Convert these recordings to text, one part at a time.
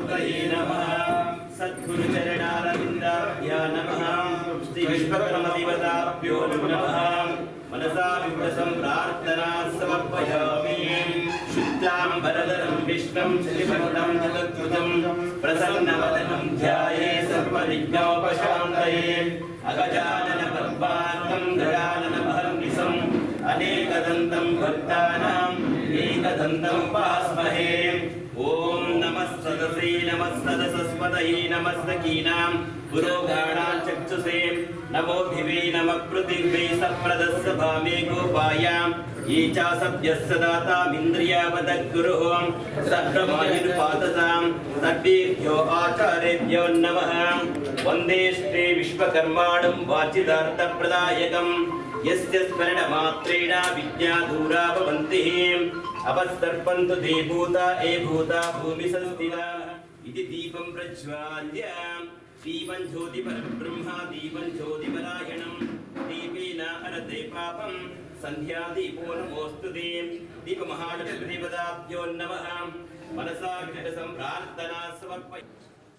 श्रीदक्षिणामूर्तये नमः सद्गुरुचरणारविन्दाभ्या नमः श्रीविश्वकर्मदेवताभ्यो नमः मनसा विप्रसं प्रार्थना समर्पयामि शुक्लाम्बरधरं विष्णुं श्रीभक्तं जगद्भुतं प्रसन्नवदनं ध्याये सर्वविघ्नोपशान्तये अगजाननपद्मार्कं गजाननमहर्निशम् अनेकदन्तं भक्तानाम् एकदन्तम् उपास्महे ఓం నమస్సదసే నమస్సదసస్పదై నమస్సకీనాం పురోగాణాం చక్షుసే నమో దివే నమ పృథివే సప్రదస్స భామే గోపాయాం ఈచా సభ్యస్య దాతామింద్రియావదద్గురుః సబ్రమాయుర్పాతసాం సర్వేభ్యో ఆచారేభ్యో నమః వందే శ్రీ విశ్వకర్మాణం వాచిదార్థప్రదాయకం యస్య స్మరణమాత్రేణ విద్యాధూరా భవంతి स्मरणमात्रेण विद्या दूरा भवन्ति अपस्तर्पन्तु ते भूता ए भूता भूमिसंस्थिता इति दीपं प्रज्वाल्य दीपं ज्योतिपरब्रह्मा दीपं ज्योतिपरायणं दीपेन अरते पापं सन्ध्यादीपो नमोऽस्तु ते दीपमहालक्ष्मीपदाभ्यो नमः मनसा विजयसम्प्रार्थना समर्पय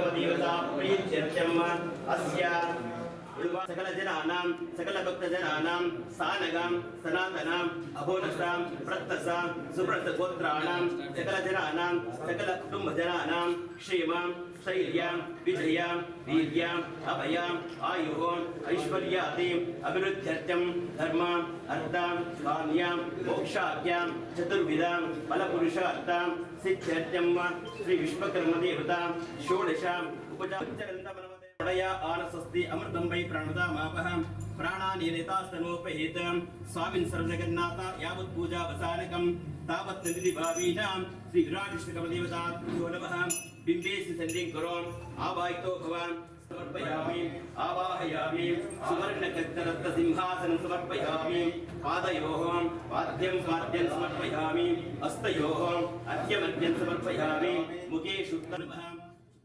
श्री विराट विश्वकर्मदेवता प्रीत्यर्थम् अस्या सकल जनानां सकल भक्त जनानां सानगां सनातनाम् अभोनसां प्रत्तसां सुब्रत गोत्राणां सकल जनानां सकल कुटुम्ब जनानां क्षेमां शैल्यां विजयां वीर्यां अभयाम् आयुः ऐश्वर्यादिम् अभिवृद्ध्यर्थं धर्मां अर्थां काम्यां मोक्षाभ्यां चतुर्विधां फलपुरुषार्थां सिद्ध्यर्थं श्री विश्वकर्मदेवतां षोडशाम् उपचारन्तमनवते प्रणया आनस्वस्ति अमृतं वै प्रणुदामापः جگ آن سمریات سیحسن سمرپیاں پادو سمرپیاں ہستیو سمرپیا مکش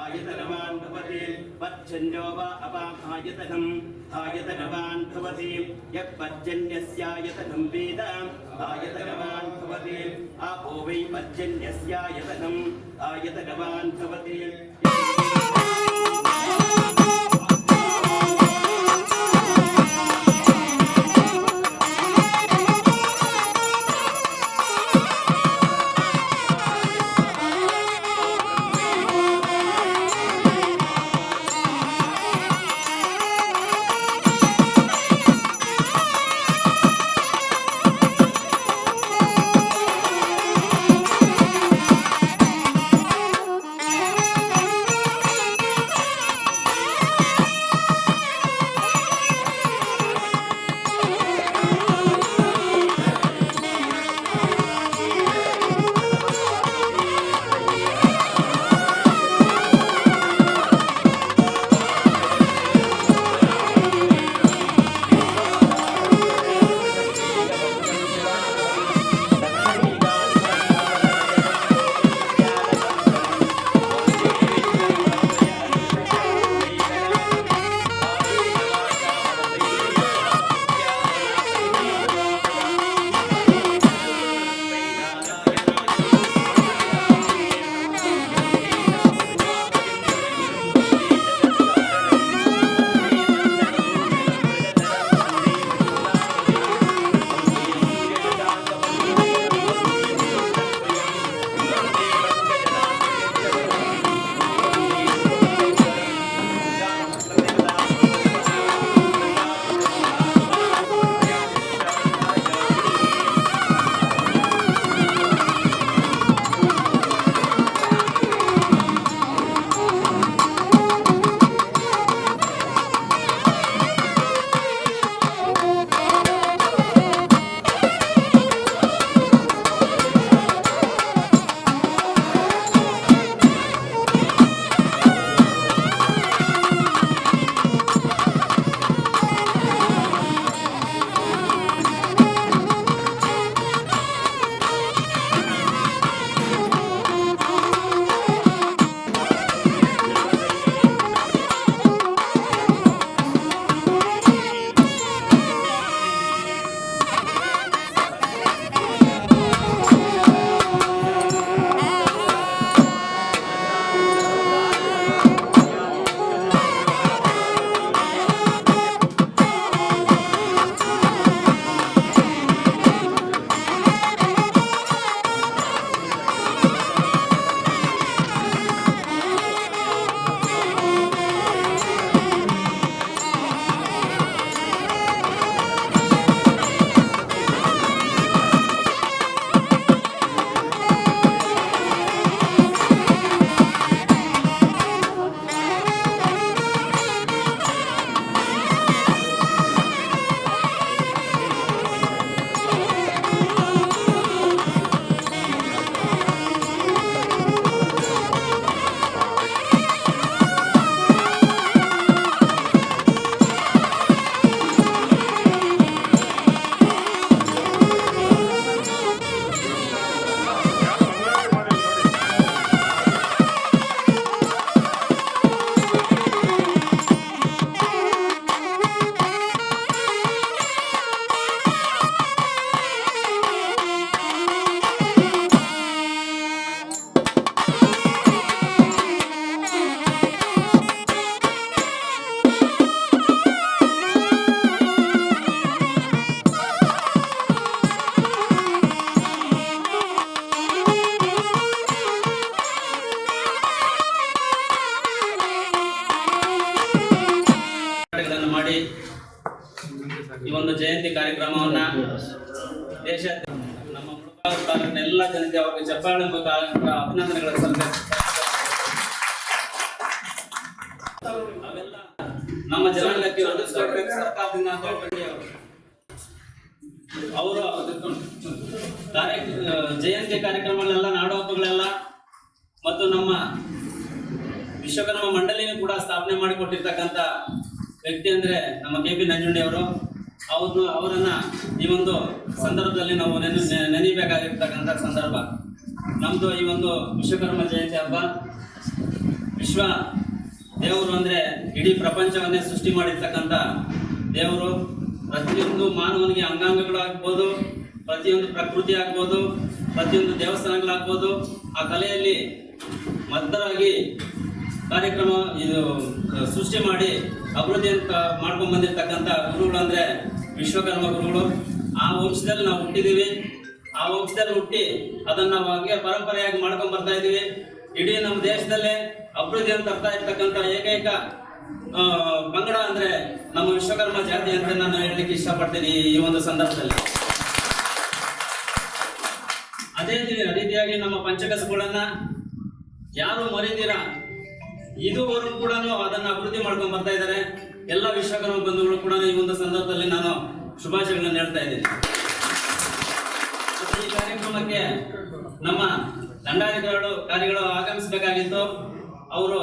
आयतनवान् भवति पर्जन्यो वा अपाम् आयतनम् आयतनवान् भवति यः पर्जन्यस्यायतनं वेद आयतनवान् भवति आपो वै पर्जन्यस्यायतनम् आयतनवान् भवति ಜಯಂತಿ ಕಾರ್ಯಕ್ರಮಗಳೆಲ್ಲ, ನಾಡು ಹಬ್ಬಗಳೆಲ್ಲ ಮತ್ತು ನಮ್ಮ ವಿಶ್ವಕರ್ಮ ಮಂಡಳಿಯನ್ನು ಕೂಡ ಸ್ಥಾಪನೆ ಮಾಡಿಕೊಟ್ಟಿರ್ತಕ್ಕಂಥ ವ್ಯಕ್ತಿ ಅಂದ್ರೆ ನಮ್ಮ ಕೆ ಪಿ ನಂಜುಂಡಿ ಅವರು. ಅವ್ರನ್ನ ಈ ಒಂದು ಸಂದರ್ಭದಲ್ಲಿ ನಾವು ನೆನೆ ನೆನೀಬೇಕಾಗಿರ್ತಕ್ಕಂಥ ಸಂದರ್ಭ. ನಮ್ದು ಈ ಒಂದು ವಿಶ್ವಕರ್ಮ ಜಯಂತಿ ಹಬ್ಬ ವಿಶ್ವ ದೇವರು ಅಂದ್ರೆ ಇಡೀ ಪ್ರಪಂಚವನ್ನೇ ಸೃಷ್ಟಿ ಮಾಡಿರ್ತಕ್ಕಂಥ ದೇವರು. ಪ್ರತಿಯೊಂದು ಮಾನವನಿಗೆ ಅಂಗಾಂಗಗಳಾಗ್ಬೋದು ಪ್ರತಿಯೊಂದು ಪ್ರಕೃತಿ ಆಗ್ಬೋದು ಪ್ರತಿಯೊಂದು ದೇವಸ್ಥಾನಗಳಾಗ್ಬೋದು, ಆ ಕಲೆಯಲ್ಲಿ ಮದ್ದರಾಗಿ ಕಾರ್ಯಕ್ರಮ ಇದು ಸೃಷ್ಟಿ ಮಾಡಿ ಅಭಿವೃದ್ಧಿ ಅಂತ ಮಾಡ್ಕೊಂಡು ಬಂದಿರತಕ್ಕಂಥ ಗುರುಗಳು ಅಂದರೆ ವಿಶ್ವಕರ್ಮ ಗುರುಗಳು. ಆ ವಂಶದಲ್ಲಿ ನಾವು ಹುಟ್ಟಿದ್ದೀವಿ ಆ ವಂಶದಲ್ಲಿ ಹುಟ್ಟಿ ಅದನ್ನು ನಾವು ಹಾಗೆ ಪರಂಪರೆಯಾಗಿ ಮಾಡ್ಕೊಂಡು ಬರ್ತಾ ಇದ್ದೀವಿ ಇಡೀ ನಮ್ಮ ದೇಶದಲ್ಲೇ ಅಭಿವೃದ್ಧಿ ಅಂತ ಅರ್ಥ ಇರ್ತಕ್ಕಂಥ ಏಕೈಕ ಪಂಗಡ ಅಂದರೆ ನಮ್ಮ ವಿಶ್ವಕರ್ಮ ಜಾತಿ ಅಂತ ನಾನು ಹೇಳಲಿಕ್ಕೆ ಇಷ್ಟಪಡ್ತೀನಿ ಈ ಒಂದು ಸಂದರ್ಭದಲ್ಲಿ. ಅದೇ ರೀತಿ- ರೀತಿಯಾಗಿ ನಮ್ಮ ಪಂಚಕಸಗಳನ್ನ ಯಾರು ಮರೀದಿರ, ಇದುವರೆಗೂ ಕೂಡ ಅದನ್ನ ಅಭಿವೃದ್ಧಿ ಮಾಡ್ಕೊಂಡು ಬರ್ತಾ ಇದ್ದಾರೆ ಎಲ್ಲ ವಿಶ್ವಕರ್ಮ ಬಂಧುಗಳು ಕೂಡ ಈ ಒಂದು ಸಂದರ್ಭದಲ್ಲಿ ನಾನು ಶುಭಾಶಯಗಳನ್ನು ಹೇಳ್ತಾ ಇದ್ದೀನಿ. ಈ ಕಾರ್ಯಕ್ರಮಕ್ಕೆ ನಮ್ಮ ದಂಡಾಧಿಕಾರಿಗಳು, ಕಾರ್ಯಗಳು ಆಗಮಿಸಬೇಕಾಗಿತ್ತು. ಅವರು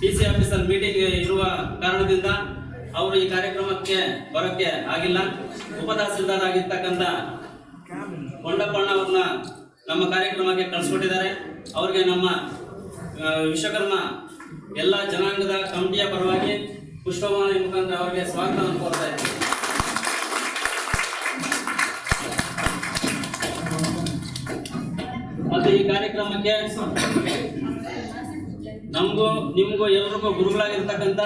ಡಿ ಸಿ ಆಫೀಸಲ್ಲಿ ಮೀಟಿಂಗ್ ಇರುವ ಕಾರಣದಿಂದ ಅವರು ಈ ಕಾರ್ಯಕ್ರಮಕ್ಕೆ ಬರೋಕ್ಕೆ ಆಗಿಲ್ಲ. ಉಪ ತಹಸೀಲ್ದಾರ್ ಆಗಿರ್ತಕ್ಕಂಥ ಕೊಂಡಪ್ಪಣ್ಣ ಅವ್ರನ್ನ ನಮ್ಮ ಕಾರ್ಯಕ್ರಮಕ್ಕೆ ಕಳಿಸ್ಕೊಟ್ಟಿದ್ದಾರೆ. ಅವ್ರಿಗೆ ನಮ್ಮ ವಿಶ್ವಕರ್ಮ ಎಲ್ಲ ಜನಾಂಗದ ಕಮಿಟಿಯ ಪರವಾಗಿ ಪುಷ್ಪಮಾಲೆ ಮುಖಾಂತರ ಅವರಿಗೆ ಸ್ವಾಗತವನ್ನು ಕೋರ್ತಾ ಇದ್ದೀವಿ ಮತ್ತು ಈ ಕಾರ್ಯಕ್ರಮಕ್ಕೆ ನಮಗೂ, ನಿಮಗೂ ಎಲ್ರಿಗೂ ಗುರುಗಳಾಗಿರ್ತಕ್ಕಂಥ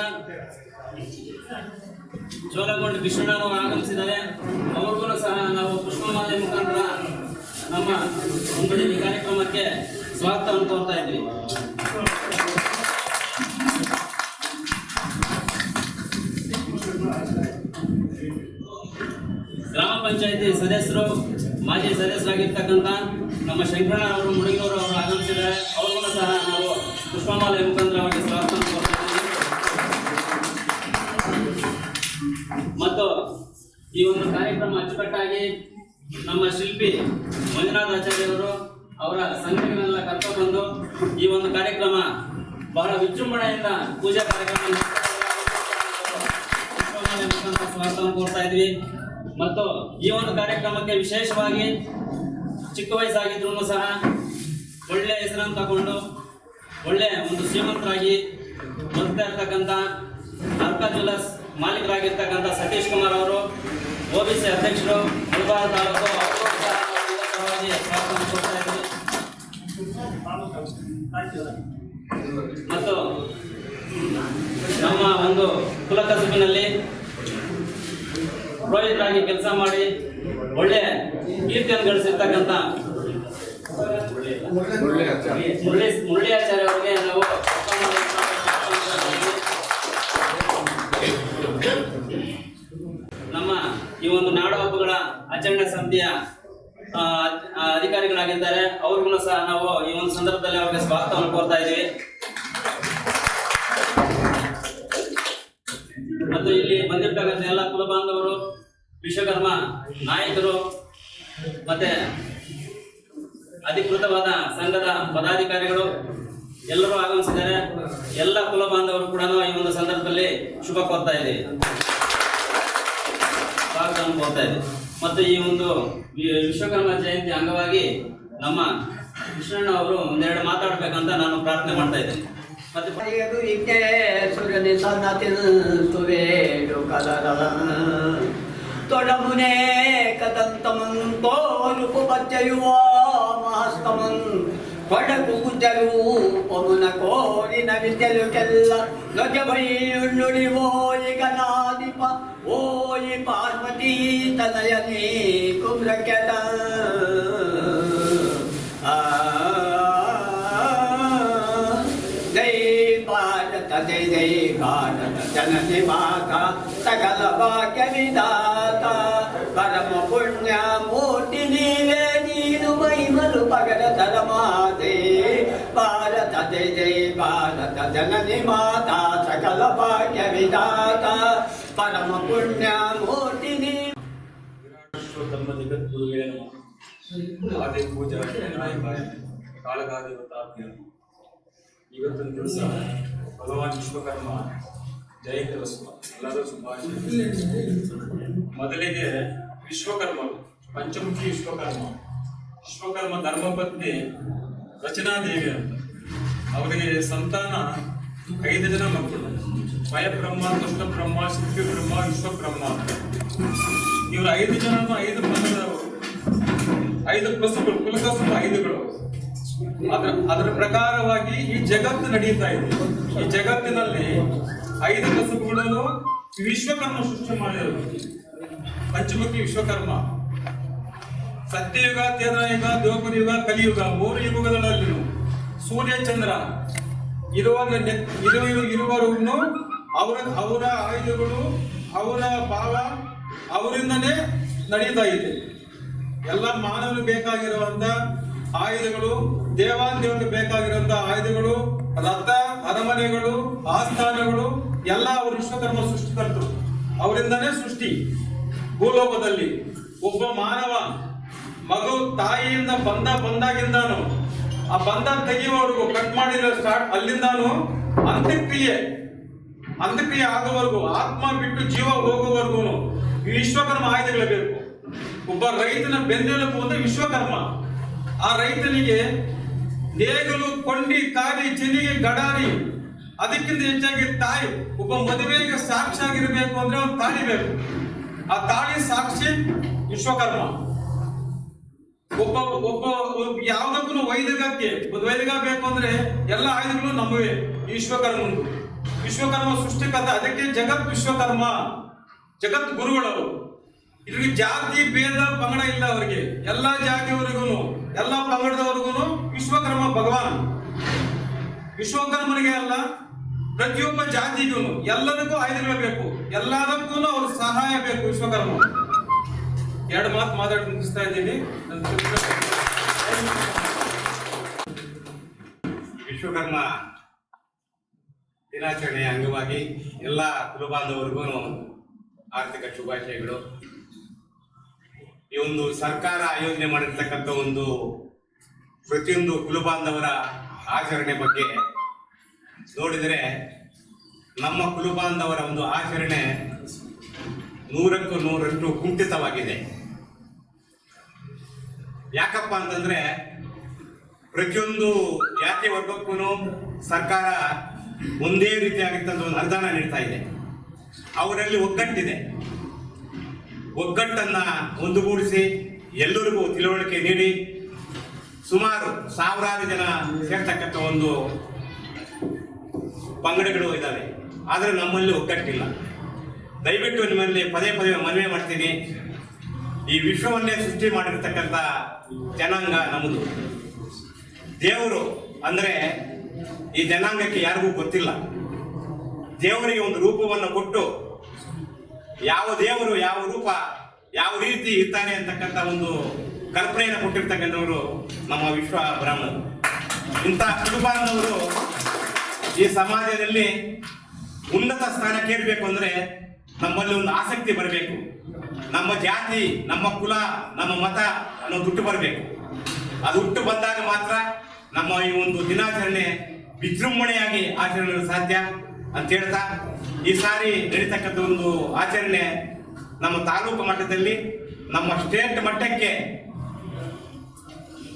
ಜೋಲಗೊಂಡ ಕೃಷ್ಣನವರು ಆಗಮಿಸಿದ್ದಾರೆ ಅವ್ರಿಗೂ ಸಹ ನಾವು ಪುಷ್ಪಮಾಲೆ ಮುಖಾಂತರ ನಮ್ಮ ಒಂದು ಈ ಕಾರ್ಯಕ್ರಮಕ್ಕೆ ಸ್ವಾಗತವನ್ನು ಕೋರ್ತಾ ಇದ್ವಿ. ಗ್ರಾಮ ಪಂಚಾಯತಿ ಸದಸ್ಯರು, ಮಾಜಿ ಸದಸ್ಯರಾಗಿರ್ತಕ್ಕಂಥ ನಮ್ಮ ಶಂಕರಣ್ಣ ಅವರು ಮುಡಿಗವರು ಅವರು ಆಗಮಿಸಿದ್ದಾರೆ ಅವ್ರಿಗೂ ಸಹ ನಾವು ಪುಷ್ಪಮಾಲೆ ಮುಖಾಂತರ ಅವರಿಗೆ ಸ್ವಾಗತವನ್ನು ಈ ಒಂದು ಕಾರ್ಯಕ್ರಮ ಅಚ್ಚುಕಟ್ಟಾಗಿ ನಮ್ಮ ಶಿಲ್ಪಿ ಮಂಜುನಾಥ ಆಚಾರ್ಯವರು ಅವರ ಸಂಘಗಳನ್ನೆಲ್ಲ ಕರ್ಕೊಂಡು ಈ ಒಂದು ಕಾರ್ಯಕ್ರಮ ಬಹಳ ವಿಜೃಂಭಣೆಯಿಂದ ಪೂಜಾ ಕಾರ್ಯಕ್ರಮ ಸ್ವಾಗತವನ್ನು ಕೋರ್ತಾ ಇದ್ವಿ. ಮತ್ತು ಈ ಒಂದು ಕಾರ್ಯಕ್ರಮಕ್ಕೆ ವಿಶೇಷವಾಗಿ ಚಿಕ್ಕ ವಯಸ್ಸಾಗಿದ್ರು ಸಹ ಒಳ್ಳೆ ಹೆಸರನ್ನು ತಗೊಂಡು ಒಳ್ಳೆ ಒಂದು ಶ್ರೀಮಂತರಾಗಿ ಬರ್ತಾ ಇರ್ತಕ್ಕಂಥ ಅರ್ಕ ಜ್ಯುವೆಲ್ಲರ್ಸ್ ಮಾಲೀಕರಾಗಿರ್ತಕ್ಕಂಥ ಸತೀಶ್ ಕುಮಾರ್ ಅವರು ಒ ಬಿ ಸಿ ಅಧ್ಯಕ್ಷರು ಗುರುವಾರ ತಾಲೂಕು. ಮತ್ತು ನಮ್ಮ ಒಂದು ಕುಲಕಸಬಿನಲ್ಲಿ ಪುರೋಹಿತರಾಗಿ ಕೆಲಸ ಮಾಡಿ ಒಳ್ಳೆ ಕೀರ್ತಿಯನ್ನು ಗಳಿಸಿರ್ತಕ್ಕಂಥ ಮುರಳಿ ಆಚಾರ್ಯ ಅವರಿಗೆ ನಾವು ನಮ್ಮ ಈ ಒಂದು ನಾಡು ಹಬ್ಬಗಳ ಆಚರಣೆ ಸಮಿತಿಯ ಅಧಿಕಾರಿಗಳಾಗಿದ್ದಾರೆ. ಅವ್ರಿಗೂ ಸಹ ನಾವು ಈ ಒಂದು ಸಂದರ್ಭದಲ್ಲಿ ಅವರಿಗೆ ಸ್ವಾಗತವನ್ನು ಕೋರ್ತಾ ಇದ್ದೀವಿ. ಮತ್ತು ಇಲ್ಲಿ ಬಂದಿರ್ತಕ್ಕಂಥ ಎಲ್ಲ ಕುಲ ಬಾಂಧವರು ವಿಶ್ವಕರ್ಮ ನಾಯಕರು, ಮತ್ತೆ ಅಧಿಕೃತವಾದ ಸಂಘದ ಪದಾಧಿಕಾರಿಗಳು ಎಲ್ಲರೂ ಆಗಮಿಸಿದ್ದಾರೆ. ಎಲ್ಲ ಕುಲ ಬಾಂಧವರು ಕೂಡ ಈ ಒಂದು ಸಂದರ್ಭದಲ್ಲಿ ಶುಭ ಕೋರ್ತಾ ಇದ್ದೀವಿ. ಸ್ವಾಗತವನ್ನು ಕೋರ್ತಾ ಇದ್ದೀವಿ. ಮತ್ತು ಈ ಒಂದು ವಿಶ್ವಕರ್ಮ ಜಯಂತಿ ಅಂಗವಾಗಿ ನಮ್ಮ ಕೃಷ್ಣಣ್ಣ ಅವರು ಒಂದೆರಡು ಮಾತಾಡ್ಬೇಕಂತ ನಾನು ಪ್ರಾರ್ಥನೆ ಮಾಡ್ತಾ ಇದ್ದೇನೆ. ತೊಡಮುನೆ ಕದಂತಮನ್ ತೋರುಪು ಬಚ್ಚಯುವ ಮಹಸ್ತಮನ್ కొడకు గుజలు పొమున కోరిన విద్యలు కెల్ల లొజభయుడి ఓయి గణాధిప ఓయి పార్వతీ తనయని కుమ్రకెట జయ జయ భారత జనని మాత సకల భాగ్య విధాత పరమ పుణ్యమూర్తి నీవే ವಿಧಾತ ಪರಮ ಧರ ಧರ್ಮಾದೆ ಭಾರತ ಜೈ ಜಯ ಭಾರತ ಜನನಿ ಮಾತಾ, ಸಕಲ ಭಾಗ್ಯ ವಿಧಾತ, ಪರಮ ಪುಣ್ಯ ಮೂರ್ತಿನಿ ಧರ್ಮ ಜಗದ್ಗುರುವೇ ನಮಃ. ಆದಿ ಪೂಜಾ ವಿನಾಯಕ ಕಾಳಗಾದೇವತಾಭ್ಯ ಇವತ್ತಿನ ದಿವಸ ಭಗವಾನ್ ವಿಶ್ವಕರ್ಮ ಜಯಂತಿರೋತ್ಸವ ಎಲ್ಲರೂ ಶುಭಾಶಯ ಮೊದಲಿಗೆ ವಿಶ್ವಕರ್ಮರು, ಪಂಚಮುಖಿ ವಿಶ್ವಕರ್ಮ. ವಿಶ್ವಕರ್ಮ ಧರ್ಮಪತ್ನಿ ರಚನಾದೇವಿ ಅಂತ. ಅವರಿಗೆ ಸಂತಾನ ಐದು ಜನ ಮಕ್ಕಳು. ಭಯಬ್ರಹ್ಮ ಕೃಷ್ಣ ಬ್ರಹ್ಮ ಶಿಲ್ಪಿ ಬ್ರಹ್ಮ ವಿಶ್ವಬ್ರಹ್ಮ ಇವರು ಐದು ಜನನು ಐದು ಮನದವರು ಐದು ಕಸುಗಳು ಕುಲಕಸು ಐದುಗಳು ಅದರ ಅದರ ಪ್ರಕಾರವಾಗಿ ಈ ಜಗತ್ತು ನಡೀತಾ ಇದೆ. ಈ ಜಗತ್ತಿನಲ್ಲಿ ಐದು ಕಸುಬುಗಳನ್ನು ವಿಶ್ವಕರ್ಮ ಸೃಷ್ಟಿ ಮಾಡಿದರು ಪಂಚಮುಖಿ ವಿಶ್ವಕರ್ಮ. ಸತ್ಯಯುಗ ತೇದಯುಗ ದ್ರೌಪದಿ ಯುಗ ಕಲಿಯುಗ ಮೂರು ಯುಗಗಳಲ್ಲಿ ಸೂರ್ಯ ಚಂದ್ರ ಇರುವ ಇರುವವರನ್ನು ಅವರ ಅವರ ಆಯುಧಗಳು, ಅವರ ಭಾವ ಅವರಿಂದನೇ ನಡೀತಾ ಇದೆ. ಎಲ್ಲ ಮಾನವರು ಬೇಕಾಗಿರುವಂತ ಆಯುಧಗಳು ದೇವಾಂದೇವರಿಗೆ ಬೇಕಾಗಿರುವಂತ ಆಯುಧಗಳು, ರಥ, ಅರಮನೆಗಳು, ಆಸ್ಥಾನಗಳು, ಎಲ್ಲ ಅವರು ವಿಶ್ವಕರ್ಮ ಸೃಷ್ಟಿಕರ್ತರು. ಅವರಿಂದನೇ ಸೃಷ್ಟಿ. ಭೂಲೋಕದಲ್ಲಿ ಒಬ್ಬ ಮಾನವ ಮಗು ತಾಯಿಯಿಂದ ಬಂದ ಬಂದಾಗಿಂದಾನು, ಆ ಬಂದ ತೆಗೆಯುವವರೆಗೂ ಕಟ್ ಮಾಡಿರೋ ಸ್ಟಾರ್ಟ್ ಅಲ್ಲಿಂದಾನು ಅಂತ್ಯಕ್ರಿಯೆ ಅಂತ್ಯಕ್ರಿಯೆ ಆಗುವವರೆಗೂ ಆತ್ಮ ಬಿಟ್ಟು ಜೀವ ಹೋಗುವವರೆಗೂ ವಿಶ್ವಕರ್ಮ ಆಯುಧಗಳು ಬೇಕು ಒಬ್ಬ ರೈತನ ಬೆನ್ನೆಲುಬು ಅಂದ್ರೆ ವಿಶ್ವಕರ್ಮ. ಆ ರೈತನಿಗೆ ನೇಗಲು, ಕೊಂಡಿ ಕಾರಿ ಚೆನಿಗೆ ಗಡಾರಿ, ಅದಕ್ಕಿಂತ ಹೆಚ್ಚಾಗಿ ತಾಯಿ, ಒಬ್ಬ ಮದುವೆಗೆ ಸಾಕ್ಷಿ ಆಗಿರಬೇಕು ಅಂದ್ರೆ ಒಂದು ತಾಳಿ ಬೇಕು ಆ ತಾಳಿ ಸಾಕ್ಷಿ ವಿಶ್ವಕರ್ಮ. ಒಬ್ಬ ಒಬ್ಬ ಯಾವ್ದಕ್ಕೂ ವೈದಿಕಕ್ಕೆ, ಒಂದು ವೈದಿಕ ಬೇಕು ಅಂದ್ರೆ ಎಲ್ಲ ಆಯುಧಗಳು ನಮ್ಮವೇ, ವಿಶ್ವಕರ್ಮನು. ವಿಶ್ವಕರ್ಮ ಸೃಷ್ಟಿಕರ್ತ ಅದಕ್ಕೆ ಜಗತ್ ವಿಶ್ವಕರ್ಮ, ಜಗತ್ ಗುರುಗಳವರು. ಇದ್ರಿಗೆ ಜಾತಿ, ಭೇದ, ಪಂಗಡ ಇಲ್ಲ ಅವರಿಗೆ. ಎಲ್ಲ ಜಾತಿಯವರಿಗೂ ಎಲ್ಲ ಪಂಗಡದವರಿಗೂ ವಿಶ್ವಕರ್ಮ ಭಗವಾನ್. ವಿಶ್ವಕರ್ಮನಿಗೆ ಅಲ್ಲ, ಪ್ರತಿಯೊಬ್ಬ ಜಾತಿಗೂ ಎಲ್ಲದಕ್ಕೂ ಆಯುಧಗಳು ಬೇಕು. ಎಲ್ಲದಕ್ಕೂ ಅವ್ರ ಸಹಾಯ ಬೇಕು ವಿಶ್ವಕರ್ಮ. ಎರಡು ಮಾತು ಮಾತಾಡಿ ಮುಗಿಸ್ತಾ ಇದ್ದೀನಿ. ವಿಶ್ವಕರ್ಮ ದಿನಾಚರಣೆಯ ಅಂಗವಾಗಿ ಎಲ್ಲ ಕುಲಬಾಂಧವರಿಗೂ ಆರ್ಥಿಕ ಶುಭಾಶಯಗಳು. ಈ ಒಂದು ಸರ್ಕಾರ ಆಯೋಜನೆ ಮಾಡಿರ್ತಕ್ಕಂಥ ಒಂದು ಪ್ರತಿಯೊಂದು ಕುಲಬಾಂಧವರ ಆಚರಣೆ ಬಗ್ಗೆ ನೋಡಿದರೆ ನಮ್ಮ ಕುಲಬಾಂಧವರ ಒಂದು ಆಚರಣೆ ನೂರಕ್ಕೂ ನೂರಷ್ಟು ಕುಂಠಿತವಾಗಿದೆ. ಯಾಕಪ್ಪ ಅಂತಂದ್ರೆ ಪ್ರತಿಯೊಂದು ಜಾತಿ ವರ್ಗಕ್ಕೂ ಸರ್ಕಾರ ಒಂದೇ ರೀತಿಯಾಗಿರ್ತಕ್ಕಂಥ ಒಂದು ಅನುದಾನ ನೀಡ್ತಾ ಇದೆ. ಅವರಲ್ಲಿ ಒಗ್ಗಟ್ಟಿದೆ. ಒಗ್ಗಟ್ಟನ್ನ ಒಂದುಗೂಡಿಸಿ ಎಲ್ಲರಿಗೂ ತಿಳುವಳಿಕೆ ನೀಡಿ ಸುಮಾರು ಸಾವಿರಾರು ಜನ ಸೇರ್ತಕ್ಕಂಥ ಒಂದು ಪಂಗಡಗಳು ಇದ್ದಾವೆ. ಆದರೆ ನಮ್ಮಲ್ಲಿ ಒಗ್ಗಟ್ಟಿಲ್ಲ. ದಯವಿಟ್ಟು ನಿಮ್ಮಲ್ಲಿ ಪದೇ ಪದೇ ಮನವಿ ಮಾಡ್ತೀನಿ. ಈ ವಿಶ್ವವನ್ನೇ ಸೃಷ್ಟಿ ಮಾಡಿರ್ತಕ್ಕಂಥ ಜನಾಂಗ ನಮ್ಮದು. ದೇವರು ಅಂದ್ರೆ ಈ ಜನಾಂಗಕ್ಕೆ ಯಾರಿಗೂ ಗೊತ್ತಿಲ್ಲ. ದೇವರಿಗೆ ಒಂದು ರೂಪವನ್ನು ಕೊಟ್ಟು ಯಾವ ದೇವರು ಯಾವ ರೂಪ ಯಾವ ರೀತಿ ಇರ್ತಾನೆ ಅಂತಕ್ಕಂಥ ಒಂದು ಕಲ್ಪನೆಯನ್ನು ಕೊಟ್ಟಿರ್ತಕ್ಕಂಥವರು ನಮ್ಮ ವಿಶ್ವ ಬ್ರಾಹ್ಮಣರು. ಇಂಥ ಕುಟುಂಬವರು ಈ ಸಮಾಜದಲ್ಲಿ ಉನ್ನತ ಸ್ಥಾನಕ್ಕೆ ಏರ್ಬೇಕು ಅಂದ್ರೆ ನಮ್ಮಲ್ಲಿ ಒಂದು ಆಸಕ್ತಿ ಬರಬೇಕು. ನಮ್ಮ ಜಾತಿ, ನಮ್ಮ ಕುಲ, ನಮ್ಮ ಮತ ಅನ್ನೋದು ಹುಟ್ಟು ಬರಬೇಕು. ಅದು ಹುಟ್ಟು ಬಂದಾಗ ಮಾತ್ರ ನಮ್ಮ ಈ ಒಂದು ದಿನಾಚರಣೆ ವಿಜೃಂಭಣೆಯಾಗಿ ಆಚರಣೆ ಸಾಧ್ಯ ಅಂತ ಹೇಳ್ತಾ, ಈ ಸಾರಿ ನಡೀತಕ್ಕಂಥ ಒಂದು ಆಚರಣೆ ನಮ್ಮ ತಾಲೂಕು ಮಟ್ಟದಲ್ಲಿ, ನಮ್ಮ ಸ್ಟೇಟ್ ಮಟ್ಟಕ್ಕೆ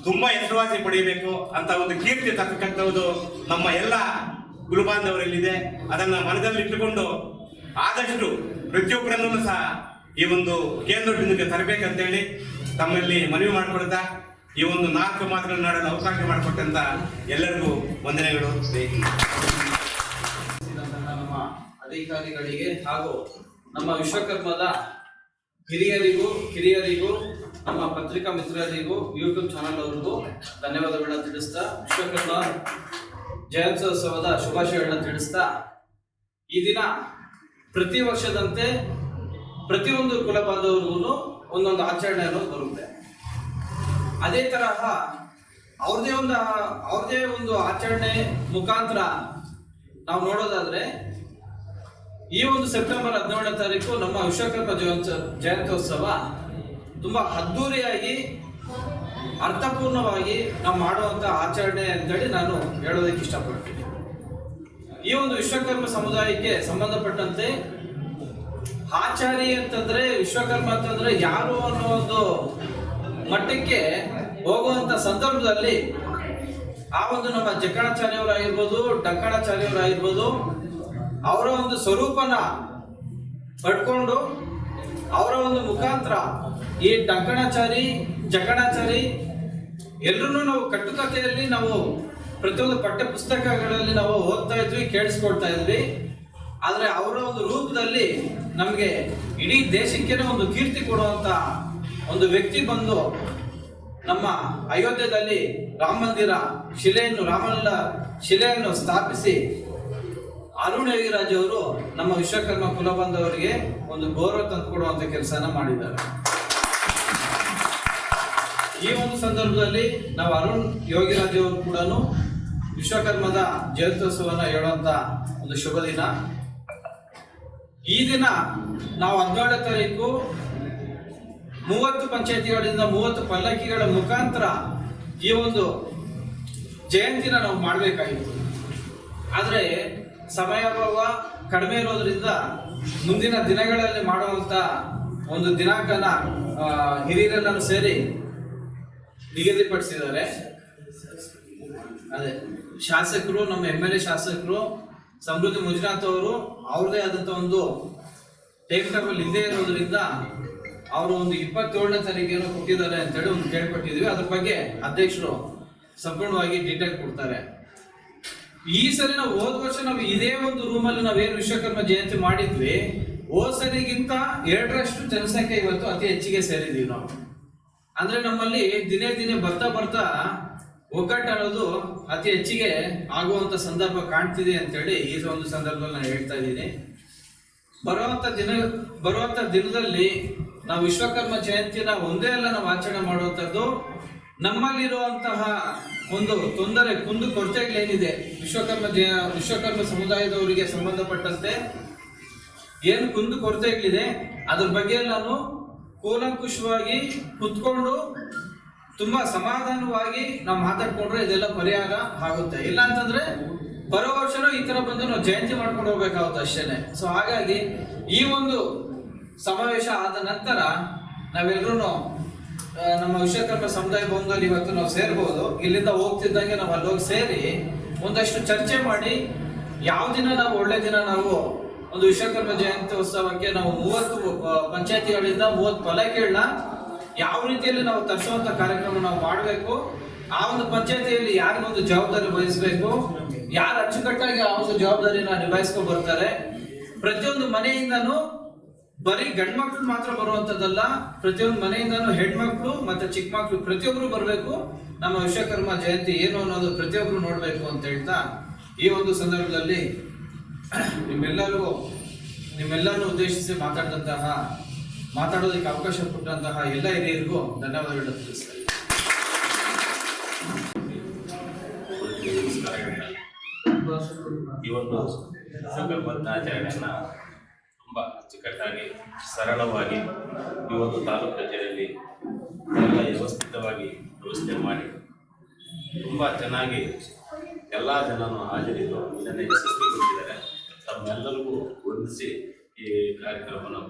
ತುಂಬಾ ಹೆಸರುವಾಸಿ ಪಡೆಯಬೇಕು ಅಂತ ಒಂದು ಕೀರ್ತಿ ತಕ್ಕಂಥದ್ದು ನಮ್ಮ ಎಲ್ಲ ಗುರುಬಾಂಧವರಲ್ಲಿದೆ. ಅದನ್ನ ಮನದಲ್ಲಿಟ್ಟುಕೊಂಡು ಆದಷ್ಟು ಪ್ರತಿಯೊಬ್ಬರನ್ನು ಸಹ ಈ ಒಂದು ಕೇಂದ್ರ ಬಿಂದುಗೆ ತರಬೇಕಂತೇಳಿ ತಮ್ಮಲ್ಲಿ ಮನವಿ ಮಾಡಿಕೊಡ್ತಾ ಈ ಒಂದು ನಾಲ್ಕು ಮಾತುಗಳನ್ನಾಡಲು ಅವಕಾಶ ಮಾಡಿಕೊಟ್ಟಂತ ಎಲ್ಲರಿಗೂ ವಂದನೆಗಳು. ನಮ್ಮ ಅಧಿಕಾರಿಗಳಿಗೆ ಹಾಗೂ ನಮ್ಮ ವಿಶ್ವಕರ್ಮದ ಹಿರಿಯರಿಗೂ, ಕಿರಿಯರಿಗೂ, ನಮ್ಮ ಪತ್ರಿಕಾ ಮಿತ್ರರಿಗೂ ಯೂಟ್ಯೂಬ್ ಚಾನಲ್ ಅವ್ರಿಗೂ ಧನ್ಯವಾದಗಳನ್ನ ತಿಳಿಸ್ತಾ, ವಿಶ್ವಕರ್ಮ ಜಯಂತ್ಯೋತ್ಸವದ ಶುಭಾಶಯಗಳನ್ನ ತಿಳಿಸ್ತಾ ಈ ದಿನ ಪ್ರತಿ ವರ್ಷದಂತೆ ಪ್ರತಿಯೊಂದು ಕುಲ ಬಾಂಧವರಿಗೂ ಒಂದೊಂದು ಆಚರಣೆ ಅನ್ನೋದು ಬರುತ್ತೆ. ಅದೇ ತರಹ ಅವ್ರದೇ ಒಂದು ಅವ್ರದೇ ಒಂದು ಆಚರಣೆ ಮುಖಾಂತರ ನಾವು ನೋಡೋದಾದ್ರೆ ಈ ಒಂದು ಸೆಪ್ಟೆಂಬರ್ ಹದಿನೇಳನೇ ತಾರೀಕು ನಮ್ಮ ವಿಶ್ವಕರ್ಮ ಜಯಂತ ಜಯಂತ್ಯೋತ್ಸವ ತುಂಬಾ ಅದ್ದೂರಿಯಾಗಿ, ಅರ್ಥಪೂರ್ಣವಾಗಿ ನಾವು ಮಾಡುವಂತ ಆಚರಣೆ ಅಂತೇಳಿ ನಾನು ಹೇಳೋದಕ್ಕೆ ಇಷ್ಟಪಡ್ತೀನಿ. ಈ ಒಂದು ವಿಶ್ವಕರ್ಮ ಸಮುದಾಯಕ್ಕೆ ಸಂಬಂಧಪಟ್ಟಂತೆ ಆಚಾರಿ ಅಂತಂದ್ರೆ ವಿಶ್ವಕರ್ಮ ಅಂತಂದ್ರೆ ಯಾರು ಅನ್ನೋ ಒಂದು ಮಟ್ಟಕ್ಕೆ ಹೋಗುವಂತ ಸಂದರ್ಭದಲ್ಲಿ ಆ ಒಂದು ನಮ್ಮ ಜಕ್ಕಣಾಚಾರ್ಯವರಾಗಿರ್ಬೋದು ಡಕ್ಕಣಾಚಾರ್ಯವರಾಗಿರ್ಬೋದು ಅವರ ಒಂದು ಸ್ವರೂಪನ ಪಡ್ಕೊಂಡು ಅವರ ಒಂದು ಮುಖಾಂತರ ಈ ಡಕ್ಕಣಾಚಾರಿ ಜಕಣಾಚಾರಿ ಎಲ್ಲರೂ ನಾವು ಕಟ್ಟುಕತೆಯಲ್ಲಿ ನಾವು ಪ್ರತಿಯೊಂದು ಪಠ್ಯ ಪುಸ್ತಕಗಳಲ್ಲಿ ನಾವು ಓದ್ತಾ ಇದ್ವಿ, ಕೇಳಿಸ್ಕೊಳ್ತಾ ಇದ್ವಿ. ಆದ್ರೆ ಅವರ ಒಂದು ರೂಪದಲ್ಲಿ ನಮಗೆ ಇಡೀ ದೇಶಕ್ಕೆ ಒಂದು ಕೀರ್ತಿ ಕೊಡುವಂತ ಒಂದು ವ್ಯಕ್ತಿ ಬಂದು ನಮ್ಮ ಅಯೋಧ್ಯೆಯಲ್ಲಿ ರಾಮ ಮಂದಿರ ಶಿಲೆಯನ್ನು ರಾಮನ ಶಿಲೆಯನ್ನು ಸ್ಥಾಪಿಸಿ ಅರುಣ್ ಯೋಗಿರಾಜ್ ಅವರು ನಮ್ಮ ವಿಶ್ವಕರ್ಮ ಕುಲ ಬಾಂಧವರಿಗೆ ಒಂದು ಗೌರವ ತಂದುಕೊಡುವಂತ ಕೆಲಸನ ಮಾಡಿದ್ದಾರೆ. ಈ ಒಂದು ಸಂದರ್ಭದಲ್ಲಿ ನಾವು ಅರುಣ್ ಯೋಗಿರಾಜ್ ಅವರು ಕೂಡ ವಿಶ್ವಕರ್ಮದ ಜಯಂತ್ಯೋತ್ಸವವನ್ನು ಹೇಳುವಂತ ಒಂದು ಶುಭ ದಿನ. ಈ ದಿನ ನಾವು ಹನ್ನೆರಡು ತಾರೀಕು ಮೂವತ್ತು ಪಂಚಾಯತಿಗಳಿಂದ ಮೂವತ್ತು ಪಲ್ಲಕ್ಕಿಗಳ ಮುಖಾಂತರ ಈ ಒಂದು ಜಯಂತಿನ ನಾವು ಮಾಡಬೇಕಾಗಿತ್ತು. ಆದರೆ ಸಮಯಾಭಾವ ಕಡಿಮೆ ಇರೋದ್ರಿಂದ ಮುಂದಿನ ದಿನಗಳಲ್ಲಿ ಮಾಡುವಂತ ಒಂದು ದಿನಾಂಕನ ಹಿರಿಯರೆಲ್ಲರೂ ಸೇರಿ ನಿಗದಿಪಡಿಸಿದ್ದಾರೆ. ಅದೇ, ಶಾಸಕರು, ನಮ್ಮ ಎಂ ಎಲ್ ಎ ಶಾಸಕರು ಸಮೃದ್ಧಿ ಮಂಜುನಾಥ್ ಅವರು ಅವ್ರದೇ ಆದಂತ ಒಂದು ಟೈಮ್ ಟೇಬಲ್ ಇಲ್ಲದೆ ಇರೋದ್ರಿಂದ ಅವರು ಒಂದು ಇಪ್ಪತ್ತೇಳನೇ ತಾರೀಕೇನೋ ಕೊಟ್ಟಿದ್ದಾರೆ ಅಂತೇಳಿ ಒಂದು ಕೇಳ್ಪಟ್ಟಿದ್ವಿ ಅದ್ರ ಬಗ್ಗೆ ಅಧ್ಯಕ್ಷರು ಸಂಪೂರ್ಣವಾಗಿ ಡೀಟೇಲ್ ಕೊಡ್ತಾರೆ. ಈ ಸರಿ ನಾವು ಹೋದ ವರ್ಷ ನಾವು ಇದೇ ಒಂದು ರೂಮಲ್ಲಿ ನಾವೇನು ವಿಶ್ವಕರ್ಮ ಜಯಂತಿ ಮಾಡಿದ್ವಿ. ಹೋದ ಸರಿಗಿಂತ ಎರಡರಷ್ಟು ಜನಸಂಖ್ಯೆ ಇವತ್ತು ಅತಿ ಹೆಚ್ಚಿಗೆ ಸೇರಿದ್ದೀವಿ ನಾವು. ಅಂದ್ರೆ ನಮ್ಮಲ್ಲಿ ದಿನೇ ದಿನೇ ಬರ್ತಾ ಬರ್ತಾ ಒಗ್ಗಟ್ಟು ಅನ್ನೋದು ಅತಿ ಹೆಚ್ಚಿಗೆ ಆಗುವಂತ ಸಂದರ್ಭ ಕಾಣ್ತಿದೆ ಅಂತೇಳಿ ಈ ಒಂದು ಸಂದರ್ಭದಲ್ಲಿ ನಾನು ಹೇಳ್ತಾ ಇದ್ದೀನಿ. ಬರುವಂತ ದಿನ, ಬರುವಂತ ದಿನದಲ್ಲಿ ನಾವು ವಿಶ್ವಕರ್ಮ ಜಯಂತಿನ ಒಂದೇ ಅಲ್ಲ ನಾವು ಆಚರಣೆ ಮಾಡುವಂಥದ್ದು. ನಮ್ಮಲ್ಲಿರುವಂತಹ ಒಂದು ತೊಂದರೆ, ಕುಂದು ಕೊರತೆಗಳೇನಿದೆ? ವಿಶ್ವಕರ್ಮ ಜಯ, ವಿಶ್ವಕರ್ಮ ಸಮುದಾಯದವರಿಗೆ ಸಂಬಂಧಪಟ್ಟಂತೆ ಏನು ಕುಂದು ಕೊರತೆಗಳಿದೆ? ಅದ್ರ ಬಗ್ಗೆ ನಾನು ಕೂಲಂಕುಷವಾಗಿ ಕುತ್ಕೊಂಡು ತುಂಬಾ ಸಮಾಧಾನವಾಗಿ ನಾವು ಮಾತಾಡ್ಕೊಂಡ್ರೆ ಇದೆಲ್ಲ ಪರಿಹಾರ ಆಗುತ್ತೆ. ಇಲ್ಲ ಅಂತಂದ್ರೆ ಬರೋ ವರ್ಷನೂ ಈ ತರ ಬಂದು ನಾವು ಜಯಂತಿ ಮಾಡ್ಕೊಂಡು ಹೋಗ್ಬೇಕಾಗುತ್ತೆ ಅಷ್ಟೇನೆ. ಸೊ ಹಾಗಾಗಿ ಈ ಒಂದು ಸಮಾವೇಶ ಆದ ನಂತರ ನಾವೆಲ್ಲರೂ ನಮ್ಮ ವಿಶ್ವಕರ್ಮ ಸಮುದಾಯ ಭವನದಲ್ಲಿ ಇವತ್ತು ನಾವು ಸೇರ್ಬೋದು. ಇಲ್ಲಿಂದ ಹೋಗ್ತಿದ್ದಂಗೆ ನಾವು ಅಲ್ಲಿ ಸೇರಿ ಒಂದಷ್ಟು ಚರ್ಚೆ ಮಾಡಿ ಯಾವ ದಿನ ನಾವು ಒಳ್ಳೆ ದಿನ ನಾವು ಒಂದು ವಿಶ್ವಕರ್ಮ ಜಯಂತಿ ಉತ್ಸವಕ್ಕೆ ನಾವು ಮೂವತ್ತು ಪಂಚಾಯತಿಗಳಿಂದ ಮೂವತ್ತು ಪಲಕೆಗಳನ್ನ ಯಾವ ರೀತಿಯಲ್ಲಿ ನಾವು ತರಿಸುವಂತ ಕಾರ್ಯಕ್ರಮ ನಾವು ಮಾಡಬೇಕು, ಆ ಒಂದು ಪಂಚಾಯತಿಯಲ್ಲಿ ಯಾರಿಗೊಂದು ಜವಾಬ್ದಾರಿ ವಹಿಸಬೇಕು, ಯಾರು ಅಚ್ಚುಕಟ್ಟಾಗಿ ಆ ಒಂದು ಜವಾಬ್ದಾರಿನ ನಿಭಾಯಿಸ್ಕೊಂಡು ಬರ್ತಾರೆ, ಪ್ರತಿಯೊಂದು ಮನೆಯಿಂದನು ಬರೀ ಗಂಡ್ ಮಕ್ಳು ಮಾತ್ರ ಬರುವಂತದ್ದಲ್ಲ, ಪ್ರತಿಯೊಂದು ಮನೆಯಿಂದನು ಹೆಣ್ಮಕ್ಳು ಮತ್ತೆ ಚಿಕ್ಕ ಮಕ್ಳು ಪ್ರತಿಯೊಬ್ರು ಬರಬೇಕು, ನಮ್ಮ ವಿಶ್ವಕರ್ಮ ಜಯಂತಿ ಏನು ಅನ್ನೋದು ಪ್ರತಿಯೊಬ್ರು ನೋಡ್ಬೇಕು ಅಂತ ಹೇಳ್ತಾ ಈ ಒಂದು ಸಂದರ್ಭದಲ್ಲಿ ನಿಮ್ಮೆಲ್ಲರಿಗೂ, ನಿಮ್ಮೆಲ್ಲರನ್ನು ಉದ್ದೇಶಿಸಿ ಮಾತಾಡಿದಂತಹ ಮಾತಾಡೋದಕ್ಕೆ ಅವಕಾಶ ಕೊಟ್ಟಂತಹ ಎಲ್ಲ ಹಿರಿಯರಿಗೂ ಧನ್ಯವಾದಗಳನ್ನು ತಿಳಿಸ್ತಾ ಇದ್ದೀನಿ. ಈ ಒಂದು ಸಂಕಲ್ಪದ ಆಚರಣೆಯನ್ನ ತುಂಬ ಅಚ್ಚುಕಟ್ಟಾಗಿ, ಸರಳವಾಗಿ ಈ ಒಂದು ತಾಲೂಕು ಕಚೇರಿಯಲ್ಲಿ ಎಲ್ಲ ವ್ಯವಸ್ಥಿತವಾಗಿ ವ್ಯವಸ್ಥೆ ಮಾಡಿ ತುಂಬ ಚೆನ್ನಾಗಿ ಎಲ್ಲ ಜನನು ಹಾಜರಿದ್ದು ಇದನ್ನು ಯಶಸ್ವಿಗೊಳಿಸಿದ್ದಾರೆ ತಮ್ಮೆಲ್ಲರಿಗೂ ವಂದಿಸಿ ಈ ಕಾರ್ಯಕ್ರಮವನ್ನು